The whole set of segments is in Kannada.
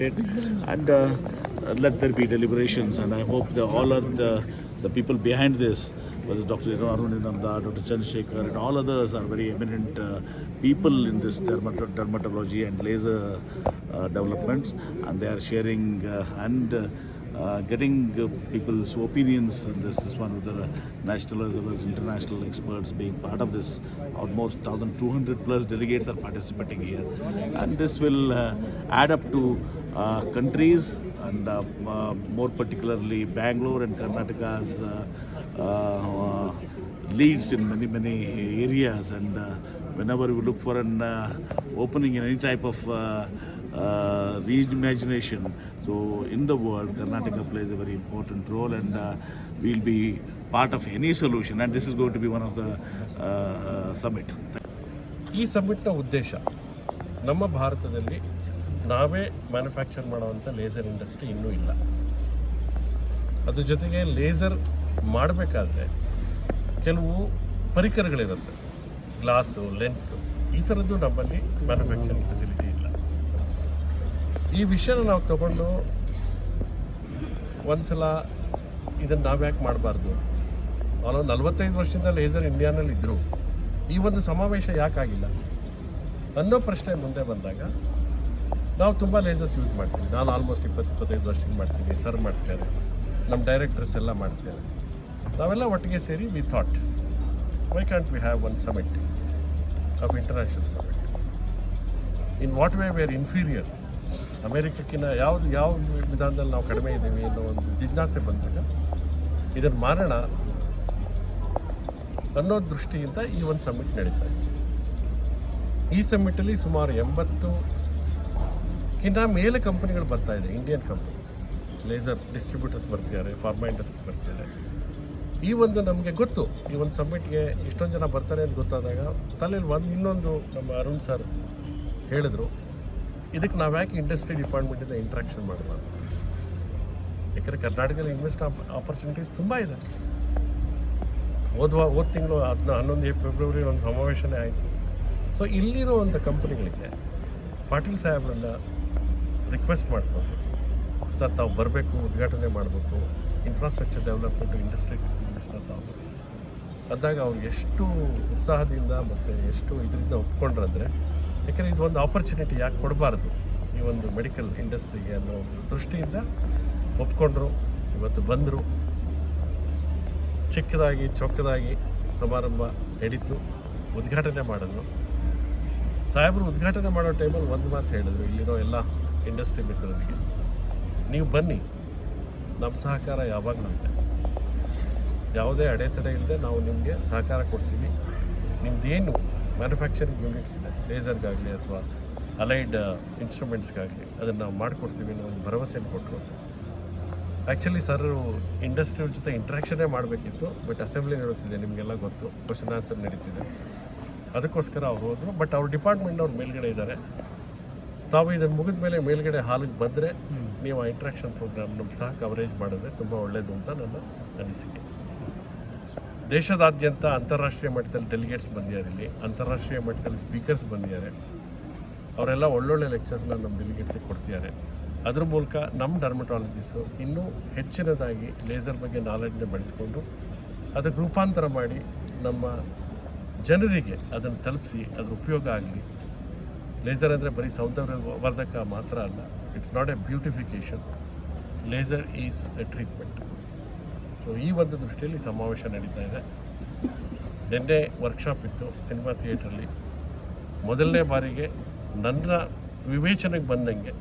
and uh, let there be deliberations. And I hope that all of the, the people behind this, whether Dr. Arun Namda, Dr. Chandrasekhar, and all others are very eminent uh, people in this dermat- dermatology and laser uh, developments, and they are sharing uh, and uh, uh, getting uh, people's opinions on this, this one with the national as well as international experts being part of this. Almost 1,200 plus delegates are participating here, and this will uh, add up to uh, countries and uh, uh, more particularly Bangalore and Karnataka's uh, uh, leads in many many areas and. Uh, whenever we look for an uh, opening in any type of uh, uh, reimagination. So in the world, Karnataka plays a very important role, and uh, we'll be part of any solution. And this is going to be one of the uh, uh, summit. ಈ ಸಮ್ಮಿಟ್ನ ಉದ್ದೇಶ ನಮ್ಮ ಭಾರತದಲ್ಲಿ ನಾವೇ ಮ್ಯಾನುಫ್ಯಾಕ್ಚರ್ ಮಾಡುವಂಥ ಲೇಸರ್ ಇಂಡಸ್ಟ್ರಿ ಇನ್ನೂ ಇಲ್ಲ ಅದ್ರ ಜೊತೆಗೆ ಲೇಸರ್ ಮಾಡಬೇಕಾದ್ರೆ ಕೆಲವು ಪರಿಕರಗಳಿರುತ್ತೆ. ಗ್ಲಾಸು, ಲೆನ್ಸು, ಈ ಥರದ್ದು ನಮ್ಮಲ್ಲಿ ಮ್ಯಾನುಫ್ಯಾಕ್ಚರಿಂಗ್ ಫೆಸಿಲಿಟಿ ಇಲ್ಲ. ಈ ವಿಷಯನ ನಾವು ತಗೊಂಡು ಒಂದ್ಸಲ ಇದನ್ನು ನಾವು ಯಾಕೆ ಮಾಡಬಾರ್ದು? ಅವನು ನಲವತ್ತೈದು ವರ್ಷದಿಂದ ಲೇಸರ್ ಇಂಡಿಯಾನಲ್ಲಿ ಇದ್ದರು ಈ ಒಂದು ಸಮಾವೇಶ ಯಾಕಾಗಿಲ್ಲ ಅನ್ನೋ ಪ್ರಶ್ನೆ ಮುಂದೆ ಬಂದಾಗ ನಾವು ತುಂಬ ಲೇಸರ್ಸ್ ಯೂಸ್ ಮಾಡ್ತೀವಿ. ನಾನು ಆಲ್ಮೋಸ್ಟ್ ಇಪ್ಪತ್ತು ಇಪ್ಪತ್ತೈದು ವರ್ಷದಿಂದ ಮಾಡ್ತೀನಿ, ಸರ್ ಮಾಡ್ತಾರೆ ನಮ್ಮ ಡೈರೆಕ್ಟರ್ಸ್ ಎಲ್ಲ ಮಾಡ್ತಾರೆ. ನಾವೆಲ್ಲ ಒಟ್ಟಿಗೆ ಸೇರಿ we thought why can't we have one summit of international summit in what way we're inferior ಅಮೇರಿಕಕ್ಕಿಂತ ಯಾವ್ದು, ಯಾವ ವಿಧಾನದಲ್ಲಿ ನಾವು ಕಡಿಮೆ ಇದ್ದೀವಿ ಅನ್ನೋ ಒಂದು ಜಿಜ್ಞಾಸೆ ಬಂದಾಗ ಇದನ್ನು ಮಾರಣ ಅನ್ನೋ ದೃಷ್ಟಿಯಿಂದ ಈ ಒಂದು ಸಮ್ಮಿಟ್ ನಡೀತಾ ಇದೆ. ಈ ಸಮ್ಮಿಟಲ್ಲಿ ಸುಮಾರು ಎಂಬತ್ತು ಕಿನ್ನ ಮೇಲೆ ಕಂಪನಿಗಳು ಬರ್ತಾ ಇದೆ ಇಂಡಿಯನ್ ಕಂಪನೀಸ್ ಲೇಸರ್ ಡಿಸ್ಟ್ರಿಬ್ಯೂಟರ್ಸ್ ಬರ್ತಿದ್ದಾರೆ ಫಾರ್ಮಾ ಇಂಡಸ್ಟ್ರಿ ಬರ್ತಿದ್ದಾರೆ ಈ ಒಂದು ನಮಗೆ ಗೊತ್ತು, ಈ ಒಂದು ಸಬ್ಮಿಟ್ಗೆ ಇಷ್ಟೊಂದು ಜನ ಬರ್ತಾರೆ ಅಂತ ಗೊತ್ತಾದಾಗ ತಲೆಯಲ್ಲಿ ಒಂದು ಇನ್ನೊಂದು ನಮ್ಮ ಅರುಣ್ ಸರ್ ಹೇಳಿದ್ರು, ಇದಕ್ಕೆ ನಾವು ಯಾಕೆ ಇಂಡಸ್ಟ್ರಿ ಡಿಪಾರ್ಟ್ಮೆಂಟಿಂದ ಇಂಟ್ರಾಕ್ಷನ್ ಮಾಡಬಾರ್ದು? ಯಾಕಂದರೆ ಕರ್ನಾಟಕದಲ್ಲಿ ಇನ್ವೆಸ್ಟ್ ಆಪರ್ಚುನಿಟೀಸ್ ತುಂಬ ಇದೆ. ಓದ್ವಾ ಹೋದ ತಿಂಗಳು ಹದಿನ, ಹನ್ನೊಂದು ಫೆಬ್ರವರಿ ಒಂದು ಸಮಾವೇಶನೇ ಆಯಿತು. ಸೊ ಇಲ್ಲಿರೋ ಒಂದು ಕಂಪ್ನಿಗಳಿಗೆ ಪಾಟೀಲ್ ಸಾಹೇಬ್ರನ್ನ ರಿಕ್ವೆಸ್ಟ್ ಮಾಡ್ಬೋದು ಸರ್ ತಾವು ಬರಬೇಕು, ಉದ್ಘಾಟನೆ ಮಾಡಬೇಕು ಇನ್ಫ್ರಾಸ್ಟ್ರಕ್ಚರ್ ಡೆವಲಪ್ಮೆಂಟ್ ಇಂಡಸ್ಟ್ರಿ ತಾವು ಅಂದಾಗ ಅವ್ರಿಗೆ ಎಷ್ಟು ಉತ್ಸಾಹದಿಂದ ಮತ್ತು ಎಷ್ಟು ಇದರಿಂದ ಒಪ್ಕೊಂಡ್ರಂದರೆ, ಯಾಕೆಂದರೆ ಇದು ಒಂದು ಆಪರ್ಚುನಿಟಿ ಯಾಕೆ ಕೊಡಬಾರ್ದು? ಈ ಒಂದು ಮೆಡಿಕಲ್ ಇಂಡಸ್ಟ್ರಿಗೆ ಅನ್ನೋ ದೃಷ್ಟಿಯಿಂದ ಒಪ್ಕೊಂಡ್ರು, ಇವತ್ತು ಬಂದರು. ಚಿಕ್ಕದಾಗಿ, ಚೊಕ್ಕದಾಗಿ ಸಮಾರಂಭ ನಡೀತು, ಉದ್ಘಾಟನೆ ಮಾಡಿದ್ರು ಸಾಹೇಬರು, ಉದ್ಘಾಟನೆ ಮಾಡೋ ಟೈಮಲ್ಲಿ ಒಂದು ಮಾತು ಹೇಳಿದ್ರು, ಇಲ್ಲಿರೋ ಎಲ್ಲ ಇಂಡಸ್ಟ್ರಿ ಮಿತ್ರರಿಗೆ, ನೀವು ಬನ್ನಿ, ನಮ್ಮ ಸಹಕಾರ ಯಾವಾಗಲೂ ಇದೆ. ಯಾವುದೇ ಅಡೆತಡೆ ಇಲ್ಲದೆ ನಾವು ನಿಮಗೆ ಸಹಕಾರ ಕೊಡ್ತೀವಿ. ನಿಮ್ಮದೇನು ಮ್ಯಾನುಫ್ಯಾಕ್ಚರಿಂಗ್ ಯೂನಿಟ್ಸ್ ಇದೆ ಲೇಸರ್ಗಾಗಲಿ ಅಥವಾ ಅಲೈಡ್ ಇನ್ಸ್ಟ್ರೂಮೆಂಟ್ಸ್ಗಾಗಲಿ ಅದನ್ನು ನಾವು ಮಾಡಿಕೊಡ್ತೀವಿ ಅನ್ನೋ ಒಂದು ಭರವಸೆಯನ್ನು ಕೊಟ್ಟರು ಆ್ಯಕ್ಚುಲಿ ಸರ್ ಇಂಡಸ್ಟ್ರಿ ಜೊತೆ ಇಂಟ್ರಾಕ್ಷನ್ನೇ ಮಾಡಬೇಕಿತ್ತು ಬಟ್ ಅಸೆಂಬ್ಲಿ ನಡೀತಿದೆ ನಿಮಗೆಲ್ಲ ಗೊತ್ತು ಕ್ವಶನ್ ಆನ್ಸರ್ ನಡೀತಿದೆ. ಅದಕ್ಕೋಸ್ಕರ ಅವ್ರು ಹೋದರು ಬಟ್ ಅವ್ರ ಡಿಪಾರ್ಟ್ಮೆಂಟ್ ಅವ್ರ ಮೇಲ್ಗಡೆ ಇದ್ದಾರೆ ತಾವು ಇದನ್ನು ಮುಗಿದ ಮೇಲೆ ಮೇಲ್ಗಡೆ ಹಾಲಿಗೆ ಬಂದರೆ ನೀವು ಆ ಇಂಟ್ರಾಕ್ಷನ್ ನಮ್ಮ ಸಹ ಕವರೇಜ್ ಮಾಡಿದ್ರೆ ತುಂಬ ಒಳ್ಳೆಯದು ಅಂತ ನನ್ನ ಅನಿಸಿಕೆ. ದೇಶದಾದ್ಯಂತ ಅಂತಾರಾಷ್ಟ್ರೀಯ ಮಟ್ಟದಲ್ಲಿ ಡೆಲಿಗೇಟ್ಸ್ ಬಂದಿದ್ದಾರೆ. ಇಲ್ಲಿ ಅಂತಾರಾಷ್ಟ್ರೀಯ ಮಟ್ಟದಲ್ಲಿ ಸ್ಪೀಕರ್ಸ್ ಬಂದಿದ್ದಾರೆ. ಅವರೆಲ್ಲ ಒಳ್ಳೊಳ್ಳೆ ಲೆಕ್ಚರ್ಸ್ನ ನಮ್ಮ ಡೆಲಿಗೇಟ್ಸಿಗೆ ಕೊಡ್ತಿದ್ದಾರೆ. ಅದ್ರ ಮೂಲಕ ನಮ್ಮ ಡರ್ಮಟಾಲಜಿಸು ಇನ್ನೂ ಹೆಚ್ಚಿನದಾಗಿ ಲೇಸರ್ ಬಗ್ಗೆ ನಾಲೆಡ್ನ ಬೆಳೆಸ್ಕೊಂಡು ಅದಕ್ಕೆ ರೂಪಾಂತರ ಮಾಡಿ ನಮ್ಮ ಜನರಿಗೆ ಅದನ್ನು ತಲುಪಿಸಿ, ಅದ್ರ ಉಪಯೋಗ ಆಗಲಿ. ಲೇಸರ್ ಅಂದರೆ ಬರೀ ಸೌಂದರ್ಯವರ್ಧಕ ಮಾತ್ರ ಅಲ್ಲ it's not a beautification laser is a treatment so ಈ ಒಂದು ದೃಷ್ಟಿಯಲ್ಲಿ ಸಮಾವೇಶ ನಡೀತಾ ಇದೆ. ನಿನ್ನೆ ವರ್ಕ್ಶಾಪ್ ಇತ್ತು ಸಿನಿಮಾ ಥಿಯೇಟ್ರಲ್ಲಿ ಮೊದಲನೇ ಬಾರಿಗೆ ನನ್ನ ವಿವೇಚನೆಗೆ ಬಂದಂಗೆ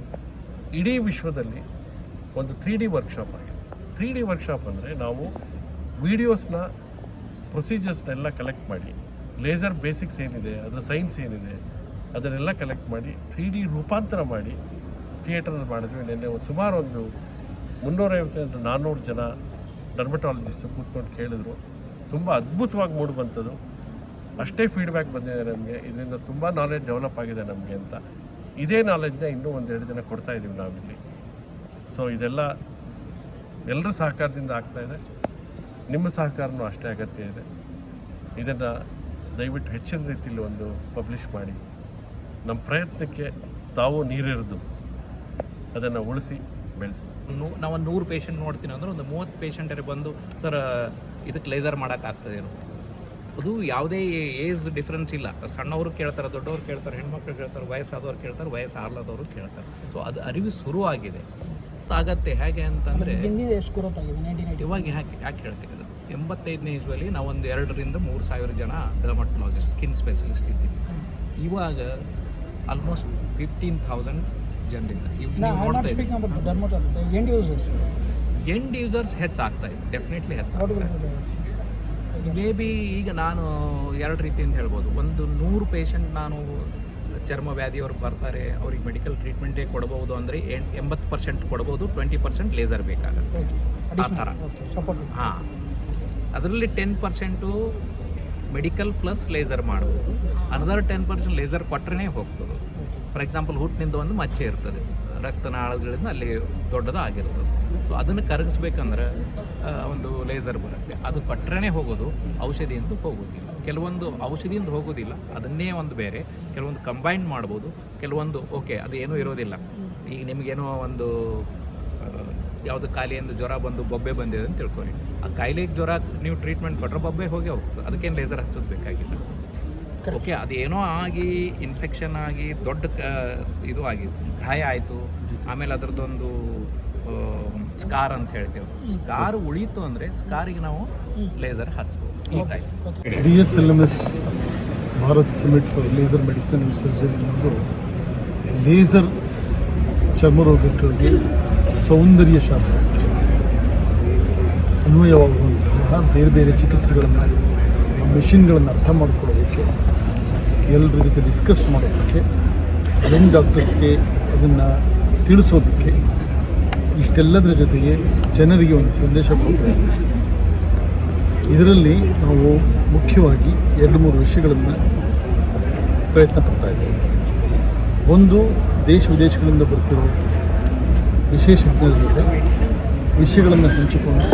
ಇಡೀ ವಿಶ್ವದಲ್ಲಿ ಒಂದು ತ್ರೀ ಡಿ ವರ್ಕ್ಶಾಪ್ ಆಗಿದೆ. ತ್ರೀ ಡಿ ವರ್ಕ್ಶಾಪ್ ಅಂದರೆ ನಾವು ವಿಡಿಯೋಸ್ನ ಪ್ರೊಸೀಜರ್ಸ್ನೆಲ್ಲ ಕಲೆಕ್ಟ್ ಮಾಡಿ ಲೇಸರ್ ಬೇಸಿಕ್ಸ್ ಏನಿದೆ, ಅದರ ಸೈನ್ಸ್ ಏನಿದೆ, ಅದನ್ನೆಲ್ಲ ಕಲೆಕ್ಟ್ ಮಾಡಿ ತ್ರೀ ಡಿ ರೂಪಾಂತರ ಮಾಡಿ ಥಿಯೇಟ್ರಲ್ಲಿ ಮಾಡಿದ್ವಿ. ನಿನ್ನೆ ಸುಮಾರು ಒಂದು ಮುನ್ನೂರೈವತ್ತರಿಂದ ನಾನ್ನೂರು ಜನ ಡರ್ಮಟಾಲಜಿಸ್ಟು ಕೂತ್ಕೊಂಡು ಕೇಳಿದ್ರು. ತುಂಬ ಅದ್ಭುತವಾಗಿ ಮೂಡ್ ಬಂತದು. ಅಷ್ಟೇ ಫೀಡ್ಬ್ಯಾಕ್ ಬಂದಿದೆ ನಮಗೆ. ಇದರಿಂದ ತುಂಬ ನಾಲೆಜ್ ಡೆವಲಪ್ ಆಗಿದೆ ನಮಗೆ ಅಂತ. ಇದೇ ನಾಲೆಜ್ನ ಇನ್ನೂ ಒಂದೆರಡು ದಿನ ಕೊಡ್ತಾ ಇದ್ದೀವಿ ನಾವಿಲ್ಲಿ. ಸೊ ಇದೆಲ್ಲ ಎಲ್ಲರ ಸಹಕಾರದಿಂದ ಆಗ್ತಾ ಇದೆ. ನಿಮ್ಮ ಸಹಕಾರನೂ ಅಷ್ಟೇ ಅಗತ್ಯ ಇದೆ. ಇದನ್ನು ದಯವಿಟ್ಟು ಹೆಚ್ಚಿನ ರೀತಿಯಲ್ಲಿ ಒಂದು ಪಬ್ಲಿಷ್ ಮಾಡಿ. ನಮ್ಮ ಪ್ರಯತ್ನಕ್ಕೆ ತಾವು ನೀರಿರೋದು. ಅದನ್ನು ಉಳಿಸಿ ನಾವು ಒಂದು ನೂರು ಪೇಷಂಟ್ ನೋಡ್ತೀನಿ ಅಂದ್ರೆ ಒಂದು ಮೂವತ್ತು ಪೇಷಂಟರೇ ಬಂದು ಸರ್ ಇದಕ್ಕೆ ಲೇಸರ್ ಮಾಡೋಕ್ಕಾಗ್ತದೇನು ಅದು ಯಾವುದೇ ಏಜ್ ಡಿಫ್ರೆನ್ಸ್ ಇಲ್ಲ. ಸಣ್ಣವರು ಕೇಳ್ತಾರೆ ದೊಡ್ಡವ್ರು ಕೇಳ್ತಾರೆ ಹೆಣ್ಮಕ್ಳು ಕೇಳ್ತಾರೆ ವಯಸ್ಸಾದವ್ರು ಕೇಳ್ತಾರೆ ವಯಸ್ಸಾರ್ಲದವರು ಕೇಳ್ತಾರೆ. ಸೊ ಅದು ಅರಿವು ಶುರು ಆಗಿದೆ. ಆಗತ್ತೆ ಹೇಗೆ ಅಂತಂದರೆ ಇವಾಗ ಯಾಕೆ ಯಾಕೆ ಹೇಳ್ತೀವಿ ಅದು ಎಂಬತ್ತೈದನೇ ಇಸ್ವಲ್ಲಿ ನಾವೊಂದು ಎರಡರಿಂದ ಮೂರು ಸಾವಿರ ಜನ ಡರ್ಮಟಲಾಜಿಸ್ಟ್ ಸ್ಕಿನ್ ಸ್ಪೆಷಲಿಸ್ಟ್ ಇದ್ದೀವಿ. ಇವಾಗ ಆಲ್ಮೋಸ್ಟ್ ಫಿಫ್ಟೀನ್ ಥೌಸಂಡ್ ಜನರಿಂದ ಎಂಡ್ ಯೂಸರ್ಸ್ ಹೆಚ್ಚಾಗ್ತಾ ಇದೆ ಡೆಫಿನೆಟ್ಲಿ ಹೆಚ್ಚಾಗ್ತಾ ಇದೆ. ಮೇ ಬಿ ಈಗ ನಾನು ಎರಡು ರೀತಿಯಿಂದ ಹೇಳ್ಬೋದು. ಒಂದು ನೂರು ಪೇಷಂಟ್ ನಾನು ಚರ್ಮ ವ್ಯಾಧಿಯವ್ರು ಬರ್ತಾರೆ ಅವ್ರಿಗೆ ಮೆಡಿಕಲ್ ಟ್ರೀಟ್ಮೆಂಟೇ ಕೊಡಬಹುದು ಅಂದರೆ ಎಂಬತ್ತು ಪರ್ಸೆಂಟ್ ಕೊಡ್ಬೋದು ಟ್ವೆಂಟಿ ಪರ್ಸೆಂಟ್ ಲೇಸರ್ ಬೇಕಾಗುತ್ತೆ. ಆ ಥರ. ಹಾಂ. ಅದರಲ್ಲಿ ten percent medical plus laser ಮಾಡ್ಬೋದು. ಅನದರ್ ಟೆನ್ ಪರ್ಸೆಂಟ್ ಲೇಸರ್ ಕೊಟ್ಟರೆ ಹೋಗ್ತದೆ. ಫಾರ್ ಎಕ್ಸಾಂಪಲ್ ಹುಟ್ಟಿನಿಂದ ಒಂದು ಮಚ್ಚೆ ಇರ್ತದೆ. ರಕ್ತನಾಳಗಳಿಂದ ಅಲ್ಲಿ ದೊಡ್ಡದಾಗಿರ್ತದೆ. ಸೊ ಅದನ್ನು ಕರಗಿಸ್ಬೇಕಂದ್ರೆ ಒಂದು ಲೇಸರ್ ಬರುತ್ತೆ. ಅದು ಕೊಟ್ಟರೆ ಹೋಗೋದು ಔಷಧಿಯಿಂದ ಹೋಗೋದಿಲ್ಲ. ಕೆಲವೊಂದು ಔಷಧಿಯಿಂದ ಹೋಗೋದಿಲ್ಲ, ಅದನ್ನೇ ಒಂದು ಬೇರೆ. ಕೆಲವೊಂದು ಕಂಬೈನ್ ಮಾಡ್ಬೋದು, ಕೆಲವೊಂದು ಓಕೆ ಅದು ಏನೂ ಇರೋದಿಲ್ಲ. ಈಗ ನಿಮಗೇನೋ ಒಂದು ಯಾವುದು ಕಾಯಿಲೆಯಿಂದ ಜ್ವರ ಬಂದು ಬೊಬ್ಬೆ ಬಂದಿದೆ ಅಂತ ತಿಳ್ಕೊಳ್ಳಿ ಆ ಕಾಯಿಲೆಗೆ ಜ್ವರ ನೀವು ಟ್ರೀಟ್ಮೆಂಟ್ ಕೊಟ್ಟರೆ ಬೊಬ್ಬೆ ಹೋಗಿ ಹೋಗ್ತದೆ. ಅದಕ್ಕೇನು ಲೇಸರ್ ಹಚ್ಚೋದು ಬೇಕಾಗಿಲ್ಲ. ಓಕೆ ಅದೇನೋ ಆಗಿ ಇನ್ಫೆಕ್ಷನ್ ಆಗಿ ದೊಡ್ಡ ಇದು ಆಗಿ ಗಾಯ ಆಯಿತು. ಆಮೇಲೆ ಅದರದ್ದೊಂದು ಸ್ಕಾರ್ ಅಂತ ಹೇಳ್ತೇವೆ. ಸ್ಕಾರ್ ಉಳಿತು ಅಂದರೆ ಸ್ಕಾರಿಗೆ ನಾವು ಲೇಸರ್ ಹಚ್ಬೋದು. ಈ type D S L M S Bharat summit for laser medicine and surgery ಅನ್ನೋದು ಲೇಸರ್ ಚರ್ಮರೋಗಗಳಿಗೆ ಸೌಂದರ್ಯ ಶಾಸ್ತ್ರಕ್ಕೆ ಅನ್ವಯವಾಗುವಂತಹ ಬೇರೆ ಬೇರೆ ಚಿಕಿತ್ಸೆಗಳನ್ನು ಮೆಷಿನ್ಗಳನ್ನು ಅರ್ಥ ಮಾಡ್ಕೊಳ್ಳೋದಕ್ಕೆ ಎಲ್ಲರ ಜೊತೆ ಡಿಸ್ಕಸ್ ಮಾಡೋದಕ್ಕೆ ಯಂಗ್ ಡಾಕ್ಟರ್ಸ್ಗೆ ಅದನ್ನು ತಿಳಿಸೋದಕ್ಕೆ ಇಷ್ಟೆಲ್ಲದರ ಜೊತೆಗೆ ಜನರಿಗೆ ಒಂದು ಸಂದೇಶ ಕೊಡಬೇಕು ಇದರಲ್ಲಿ ನಾವು ಮುಖ್ಯವಾಗಿ ಎರಡು ಮೂರು ವಿಷಯಗಳನ್ನು ಪ್ರಯತ್ನ ಪಡ್ತಾ ಇದ್ದೇವೆ. ಒಂದು, ದೇಶ ವಿದೇಶಗಳಿಂದ ಬರ್ತಿರೋ ವಿಶೇಷಜ್ಞರ ಜೊತೆ ವಿಷಯಗಳನ್ನು ಹಂಚಿಕೊಂಡು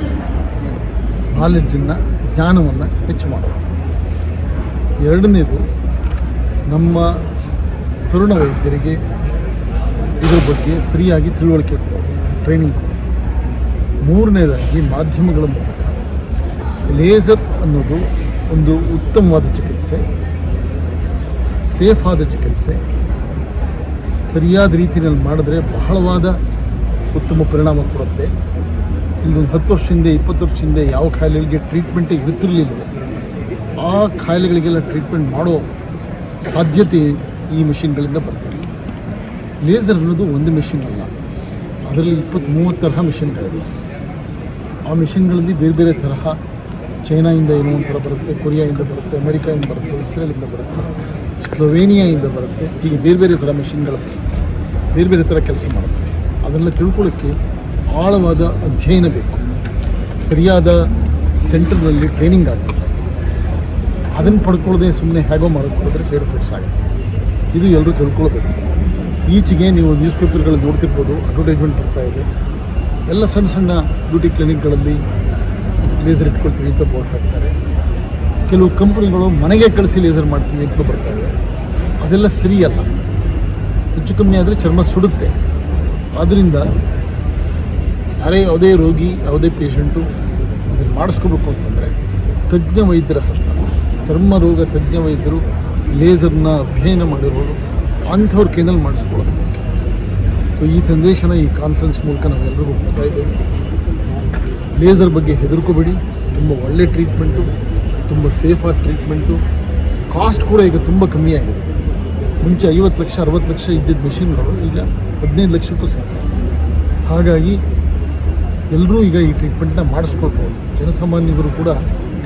ನಾಲೆಡ್ಜನ್ನು ಜ್ಞಾನವನ್ನು ಹೆಚ್ಚು ಮಾಡೋದು. ಎರಡನೇದು ನಮ್ಮ ತರುಣ ವೈದ್ಯರಿಗೆ ಇದರ ಬಗ್ಗೆ ಸರಿಯಾಗಿ ತಿಳುವಳಿಕೆ ಟ್ರೈನಿಂಗ್ ಮೂರನೇದಾಗಿ ಮಾಧ್ಯಮಗಳ ಮೂಲಕ. ಲೇಸರ್ ಅನ್ನೋದು ಒಂದು ಉತ್ತಮವಾದ ಚಿಕಿತ್ಸೆ ಸೇಫ್ ಆದ ಚಿಕಿತ್ಸೆ. ಸರಿಯಾದ ರೀತಿಯಲ್ಲಿ ಮಾಡಿದ್ರೆ ಬಹಳವಾದ ಉತ್ತಮ ಪರಿಣಾಮ ಕೊಡುತ್ತೆ. ಈಗ ಒಂದು ಹತ್ತು ವರ್ಷ ಹಿಂದೆ, ಇಪ್ಪತ್ತು ವರ್ಷ ಹಿಂದೆ ಯಾವ ಖಾಯಿಲೆಗಳಿಗೆ ಟ್ರೀಟ್ಮೆಂಟೇ ಇರ್ತಿರ್ಲಿಲ್ಲ ಆ ಖಾಯಿಲೆಗಳಿಗೆಲ್ಲ ಟ್ರೀಟ್ಮೆಂಟ್ ಮಾಡೋ ಸಾಧ್ಯತೆ ಈ ಮಿಷಿನ್ಗಳಿಂದ ಬರ್ತದೆ. ಲೇಸರ್ ಅನ್ನೋದು ಒಂದು ಮಿಷಿನ್ ಅಲ್ಲ. ಅದರಲ್ಲಿ ಇಪ್ಪತ್ತು ಮೂವತ್ತು ತರಹ ಮಿಷಿನ್ಗಳಿವೆ ಆ ಮಿಷಿನ್ಗಳಲ್ಲಿ ಬೇರೆ ಬೇರೆ ತರಹ ಚೈನಾಯಿಂದ ಏನೋ ಒಂಥರ ಬರುತ್ತೆ, ಕೊರಿಯಾಯಿಂದ ಬರುತ್ತೆ, ಅಮೆರಿಕಾಯಿಂದ ಬರುತ್ತೆ, ಇಸ್ರೇಲಿಂದ ಬರುತ್ತೆ, ಸ್ಲೊವೇನಿಯಾಯಿಂದ ಬರುತ್ತೆ, ಹೀಗೆ ಬೇರೆ ಬೇರೆ ಥರ ಮಿಷಿನ್ಗಳು ಬೇರೆ ಬೇರೆ ಥರ ಕೆಲಸ ಮಾಡುತ್ತೆ. ಅದನ್ನೆಲ್ಲ ತಿಳ್ಕೊಳ್ಳೋಕ್ಕೆ ಆಳವಾದ ಅಧ್ಯಯನ ಬೇಕು. ಸರಿಯಾದ ಸೆಂಟರ್ನಲ್ಲಿ ಟ್ರೈನಿಂಗ್ ಆಗಬೇಕು. ಅದನ್ನು ಪಡ್ಕೊಳ್ಳದೆ ಸುಮ್ಮನೆ ಹೇಗೋ ಮಾಡಿಕೊಳ್ಳೋದ್ರೆ ಸೈಡ್ ಎಫೆಕ್ಟ್ಸ್ ಆಗುತ್ತೆ. ಇದು ಎಲ್ಲರೂ ತಿಳ್ಕೊಳ್ಬೇಕು. ಈಚೆಗೆ ನೀವು ನ್ಯೂಸ್ ಪೇಪರ್ಗಳಲ್ಲಿ ನೋಡ್ತಿರ್ಬೋದು ಅಡ್ವರ್ಟೈಸ್ಮೆಂಟ್ ಬರ್ತಾ ಇದೆ. ಎಲ್ಲ ಸಣ್ಣ ಸಣ್ಣ ಬ್ಯೂಟಿ ಕ್ಲಿನಿಕ್ಗಳಲ್ಲಿ ಲೇಸರ್ ಇಟ್ಕೊಳ್ತೀವಿ ಅಂತ ಬೋರ್ಡ್ ಹಾಕ್ತಾರೆ. ಕೆಲವು ಕಂಪ್ನಿಗಳು ಮನೆಗೆ ಕಳಿಸಿ ಲೇಸರ್ ಮಾಡ್ತೀವಿ ಅಂತ ಬರ್ತಾರೆ ಅದೆಲ್ಲ ಸರಿಯಲ್ಲ. ಹೆಚ್ಚು ಕಮ್ಮಿ ಆದರೆ ಚರ್ಮ ಸುಡುತ್ತೆ. ಆದ್ದರಿಂದ ಯಾರೇ ಯಾವುದೇ ರೋಗಿ, ಯಾವುದೇ ಪೇಷಂಟು ಅದನ್ನು ಮಾಡಿಸ್ಕೋಬೇಕು ಅಂತಂದರೆ ತಜ್ಞ ವೈದ್ಯರ ಹತ್ರ ಚರ್ಮ ರೋಗ ತಜ್ಞ ವೈದ್ಯರು ಲೇಸರ್ನ ಅಧ್ಯಯನ ಮಾಡಿರೋರು ಅಂಥವ್ರ ಕೈನಲ್ಲಿ ಮಾಡಿಸ್ಕೊಳ್ಳೋದು. ಸೊ ಈ ಸಂದೇಶನ ಈ ಕಾನ್ಫರೆನ್ಸ್ ಮೂಲಕ ನಾವೆಲ್ಲರಿಗೂ ಕೊಡ್ತಾ ಇದ್ದೇವೆ. ಲೇಸರ್ ಬಗ್ಗೆ ಹೆದರ್ಕೋಬೇಡಿ. ತುಂಬ ಒಳ್ಳೆ ಟ್ರೀಟ್ಮೆಂಟು ತುಂಬ ಸೇಫಾಗಿ ಟ್ರೀಟ್ಮೆಂಟು ಕಾಸ್ಟ್ ಕೂಡ ಈಗ ತುಂಬ ಕಮ್ಮಿ ಆಗಿದೆ. ಮುಂಚೆ ಐವತ್ತು ಲಕ್ಷ, ಅರವತ್ತು ಲಕ್ಷ ಇದ್ದಿದ್ದ ಮಿಷಿನ್ಗಳು ಈಗ ಹದಿನೈದು ಲಕ್ಷಕ್ಕೂ ಸಿಗ್ತವೆ ಹಾಗಾಗಿ ಎಲ್ಲರೂ ಈಗ ಈ ಟ್ರೀಟ್ಮೆಂಟ್ನ ಮಾಡಿಸ್ಕೊಳ್ಬೋದು. ಜನಸಾಮಾನ್ಯರು ಕೂಡ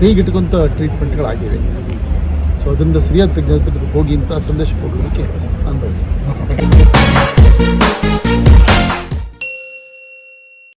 ಕೈಗೆಟುಕುವಂಥ ಟ್ರೀಟ್ಮೆಂಟ್ಗಳಾಗಿವೆ ಸೊ ಅದರಿಂದ ಸರಿಯಾದ ತಜ್ಞರ ಹೋಗಿ ಅಂತ ಸಂದೇಶ ಕೊಡೋದಕ್ಕೆ ನಾನು